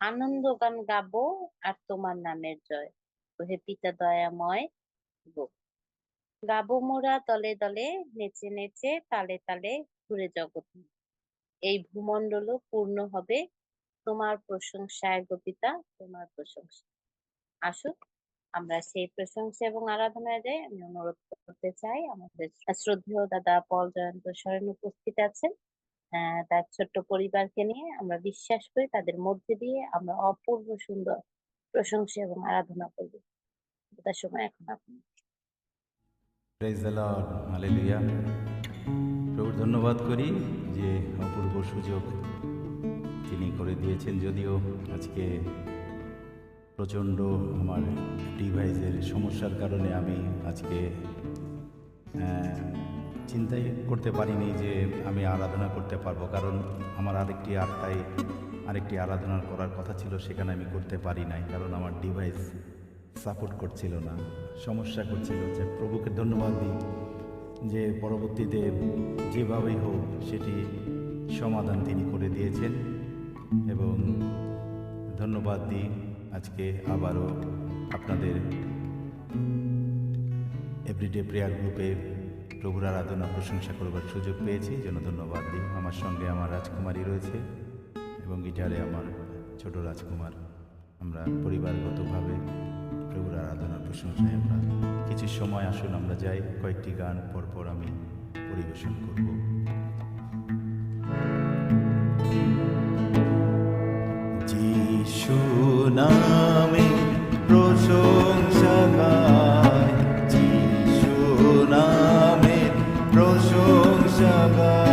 আনন্দ গান গাবো আর তোমার নামের জয়। ওহে পিতা দয়াময় গো। গাবো মোরা দলে দলে, নেচে নেচে, তালে তালে ঘুরে জগৎ। এই ভূমণ্ডলও পূর্ণ হবে। তোমার প্রশংসায় গো পিতা, তোমার প্রশংসা। আসুক আমরা সেই প্রশংসা এবং আরাধনায় যাই। আমি অনুরোধ করতে চাই, আমাদের শ্রদ্ধেয় দাদা পল জয়ন্ত সরেন উপস্থিত আছেন। তার ছোট্ট পরিবারকে নিয়ে আমরা বিশ্বাস করি তাদের মধ্যে দিয়ে আমরা অপূর্ব সুন্দর প্রশংসা এবং আরাধনা করব। তার সময় এখন আপনি। প্রভুর ধন্যবাদ করি যে অপূর্ব সুযোগ তিনি করে দিয়েছেন যদিও আজকে প্রচণ্ড আমার ডিভাইসের সমস্যার কারণে আমি আজকে আহ, চিন্তাই করতে পারিনি যে আমি আরাধনা করতে পারব, কারণ আমার আরেকটি আটটায় আরেকটি আরাধনা করার কথা ছিল, সেখানে আমি করতে পারি নাই, কারণ আমার ডিভাইস সাপোর্ট করছিল না, সমস্যা করছিল। যে প্রভুকে ধন্যবাদ দিই যে পরবর্তীতে যেভাবেই হোক সেটি সমাধান তিনি করে দিয়েছেন, এবং ধন্যবাদ দিই আজকে আবারও আপনাদের এভরিডে প্রেয়ার গ্রুপে প্রভুর আরাধনা প্রশংসা করবার সুযোগ পেয়েছি জন্য ধন্যবাদ দিই। আমার সঙ্গে আমার রাজকুমারী রয়েছে এবং গিটারে আমার ছোট রাজকুমার। আমরা পরিবারগতভাবে প্রভুর আরাধনা প্রশংসায় আমরা কিছু সময় আসুন, আমরা যাই, কয়েকটি গান পরপর আমি পরিবেশন করব। যিশু নামে প্রশংসা গায় প্রশংসা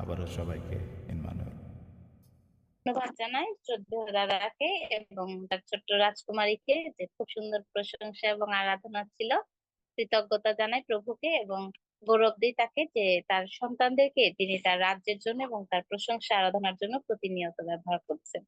আবারও সবাইকে ইনমানুয়েল। ধন্যবাদ জানাই শ্রদ্ধা দাদাকে এবং তার ছোট্ট রাজকুমারীকে যে খুব সুন্দর প্রশংসা এবং আরাধনা ছিল। কৃতজ্ঞতা জানাই প্রভুকে এবং গৌরব দিই তাকে যে তার সন্তানদেরকে তিনি তার রাজ্যের জন্য এবং তার প্রশংসা আরাধনার জন্য প্রতিনিয়ত ব্যবহার করছেন।